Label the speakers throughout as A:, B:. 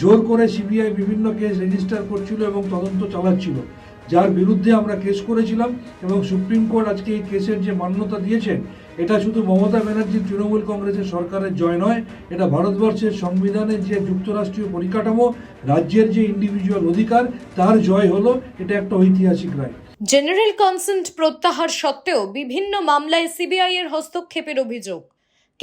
A: জোর করে সিবিআই বিভিন্ন কেস রেজিস্টার করছিল এবং তদন্ত চালাচ্ছিল। যার বিরুদ্ধে আমরা কেস করেছিলাম এবং সুপ্রিম কোর্ট আজকে এই কেসের যে মান্যতা দিয়েছেন, এটা শুধু মমতা ব্যানার্জির তৃণমূল কংগ্রেসের সরকারের জয় নয়, এটা ভারতবর্ষের সংবিধানের যে যুক্তরাষ্ট্রীয় পরিকাঠামো, রাজ্যের যে ইন্ডিভিজুয়াল অধিকার, তার জয় হলো, এটা একটা ঐতিহাসিক রায়।
B: জেনারেল কনসেন্ট প্রত্যাহার সত্ত্বেও বিভিন্ন মামলায় সিবিআই এর হস্তক্ষেপের অভিযোগ।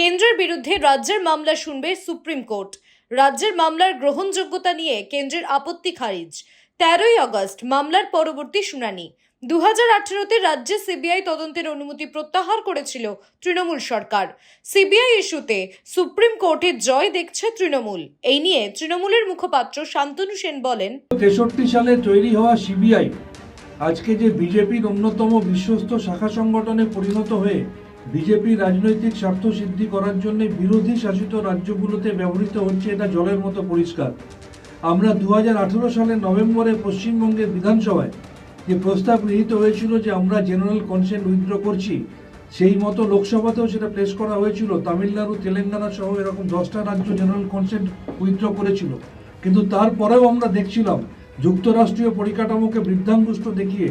B: কেন্দ্রের বিরুদ্ধে রাজ্যের মামলা শুনবে সুপ্রিম কোর্ট। রাজ্যের মামলার গ্রহণযোগ্যতা নিয়ে কেন্দ্রের আপত্তি খারিজ। তেরোই আগস্ট, মামলার পরবর্তী শুনানি। দু হাজার আঠেরোতে রাজ্যে সিবিআই তদন্তের অনুমতি প্রত্যাহার করেছিল তৃণমূল সরকার। সিবিআই ইস্যুতে সুপ্রিম কোর্টে জয় দেখছে তৃণমূল। এই নিয়ে তৃণমূলের মুখপাত্র শান্তনু সেন বলেন,
A: তেষট্টি সালে তৈরি হওয়া সিবিআই আজকে যে বিজেপির অন্যতম বিশ্বস্ত শাখা সংগঠনে পরিণত হয়ে বিজেপির রাজনৈতিক স্বার্থ সিদ্ধি করার জন্য বিরোধী শাসিত রাজ্যগুলোতে ব্যবহৃত হচ্ছে এটা জলের মতো পরিষ্কার। আমরা দুহাজার আঠেরো সালের নভেম্বরে পশ্চিমবঙ্গের বিধানসভায় যে প্রস্তাব গৃহীত হয়েছিল যে আমরা জেনারেল কনসেন্ট উইথড্র করছি, সেই মতো লোকসভাতেও সেটা প্লেস করা হয়েছিল। তামিলনাড়ু, তেলেঙ্গানা সহ এরকম দশটা রাজ্য জেনারেল কনসেন্ট উইথড্র করেছিল। কিন্তু তারপরেও আমরা দেখছিলাম যুক্তরাষ্ট্রীয় পরিকাঠামোকে বৃদ্ধাঙ্গুষ্ট দেখিয়ে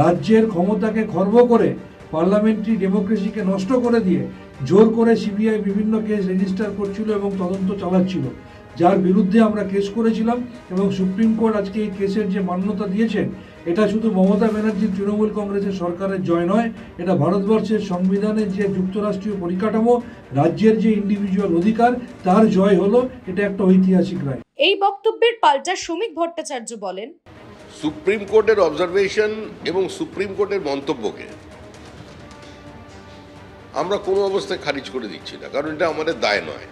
A: রাজ্যের ক্ষমতাকে খর্ব করে পার্লামেন্টারি ডেমোক্রেসিকে নষ্ট করে দিয়ে জোর করে সিবিআই বিভিন্ন কেস রেজিস্টার করছিল এবং তদন্ত চালাচ্ছিল। যার বিরুদ্ধে আমরা কেস করেছিলাম এবং সুপ্রিম কোর্ট আজকে এই কেসের যে মান্যতা দিয়েছেন এটা শুধু মমতা ব্যানার্জির তৃণমূল কংগ্রেসের সরকারের জয় নয় এটা ভারতবর্ষের সংবিধানের যে যুক্তরাষ্ট্রীয় পরিকাঠামো রাজ্যের যে ইন্ডিভিজুয়াল অধিকার তার জয় হলো এটা একটা ঐতিহাসিক রায়।
B: এই বক্তব্যের পাল্টা শ্রমিক ভট্টাচার্য বলেন
C: সুপ্রিম কোর্টের অবজারভেশন এবং সুপ্রিম কোর্টের মন্তব্যকে আমরা কোনো অবস্থায় খারিজ করে দিচ্ছি না, কারণ এটা আমাদের দায় নয়।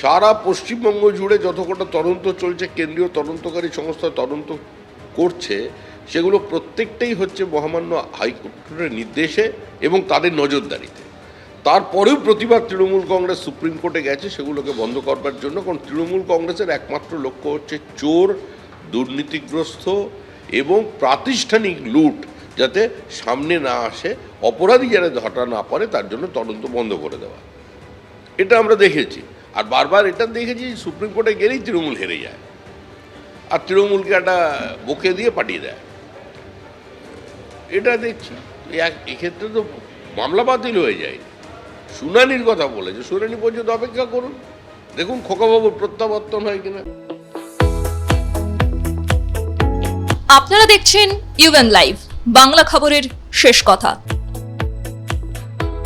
C: সারা পশ্চিমবঙ্গ জুড়ে যত কটা তদন্ত চলছে, কেন্দ্রীয় তদন্তকারী সংস্থা তদন্ত করছে, সেগুলো প্রত্যেকটাই হচ্ছে মহামান্য হাইকোর্টের নির্দেশে এবং তাদের নজরদারিতে। তারপরেও প্রতিবার তৃণমূল কংগ্রেস সুপ্রিম কোর্টে গেছে, সেগুলোকে বন্ধ করবার জন্য, কারণ তৃণমূল কংগ্রেসের একমাত্র লক্ষ্য হচ্ছে চোর, দুর্নীতিগ্রস্ত এবং প্রাতিষ্ঠানিক লুট। যাতে সামনে না আসে, অপরাধী যারা ধরা না পারে তার জন্য তদন্ত বন্ধ করে দেওয়া। এটা আমরা দেখেছি। আর বারবার এটা দেখেছি, সুপ্রিম কোর্টে গেলেই তৃণমূল হেরে যায়। আর তৃণমূলকে একটা বকে দিয়ে পাঠিয়ে দেয়। এটা দেখছি। এক- এক্ষেত্রে তো মামলা বাতিল হয়ে যায়। শুনানির কথা বলেছে। শুনানি পর্যন্ত অপেক্ষা করুন। দেখুন খোকাবাবুর প্রত্যাবর্তন হয় কিনা।
D: আপনারা দেখছেন ইউএন লাইভ বাংলা খবরের শেষ কথা।